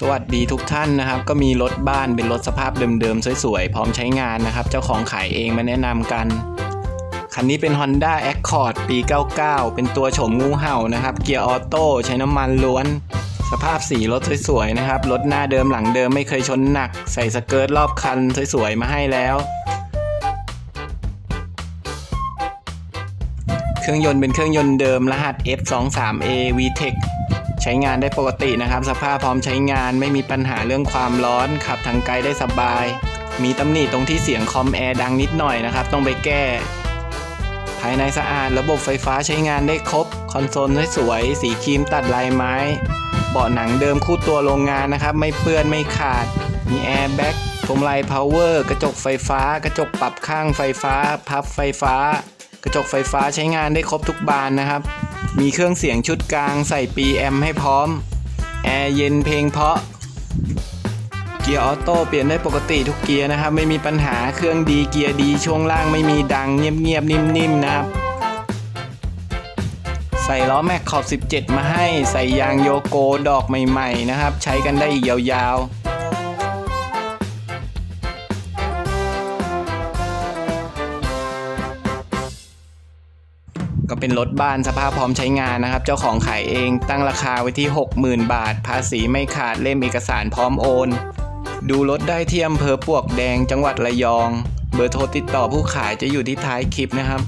สวัสดีทุกท่านนะครับ ก็มีรถบ้านเป็นรถสภาพเดิมๆ สวยๆ พร้อมใช้งานนะครับ เจ้าของขายเองมาแนะนำกัน คันนี้เป็น Honda Accord ปี 99 เป็นตัวโฉมงูเห่านะครับ เกียร์ออโต้ใช้น้ำมันล้วน สภาพสีรถสวยๆ นะครับ รถหน้าเดิมหลังเดิมไม่เคยชนหนัก ใส่สเกิร์ตรอบคันสวยๆ มาให้แล้วเครื่องยนต์เป็นเครื่องยนต์เดิมรหัส F23A VTEC ใช้งานได้ปกตินะครับ สภาพพร้อมใช้งานไม่มีปัญหาเรื่องความร้อนขับทางไกลได้สบาย มีตำหนิตรงที่เสียงคอมแอร์ดังนิดหน่อยนะครับ ต้องไปแก้ ภายในสะอาดระบบไฟฟ้าใช้งานได้ครบ คอนโซลสวยๆสีครีมตัดลายไม้เบาะหนังเดิมคู่ตัวโรงงานนะครับ ไม่เปื้อนไม่ขาด มีแอร์แบ็กพวงมาลัยพาวเวอร์กระจกไฟฟ้า กระจกปรับข้างไฟฟ้า พับไฟฟ้า กระจกไฟฟ้าใช้งานได้ครบทุกบานนะครับ มีเครื่องเสียงชุดกลางใส่ปีแอมให้พร้อม แอร์เย็นเพลงเพราะ เกียร์ออโต้เปลี่ยนได้ปกติทุกเกียร์นะครับ ไม่มีปัญหาเครื่องดีเกียร์ดีช่วงล่างไม่มีดังเงียบๆนิ่มๆนะครับ ใส่ล้อแม็กขอบ 17 มาให้ ใส่ยางโยโกดอกใหม่ ๆ นะครับ ใช้กันได้อีกยาวๆ ก็เป็นรถบ้านสภาพพร้อมใช้งานนะครับ เจ้าของขายเองตั้งราคาไว้ที่ 60,000 บาท ภาษีไม่ขาดเล่มเอกสารพร้อมโอน ดูรถได้ที่อำเภอปวกแดงจังหวัดระยอง เบอร์โทรติดต่อผู้ขายจะอยู่ที่ท้ายคลิปนะครับ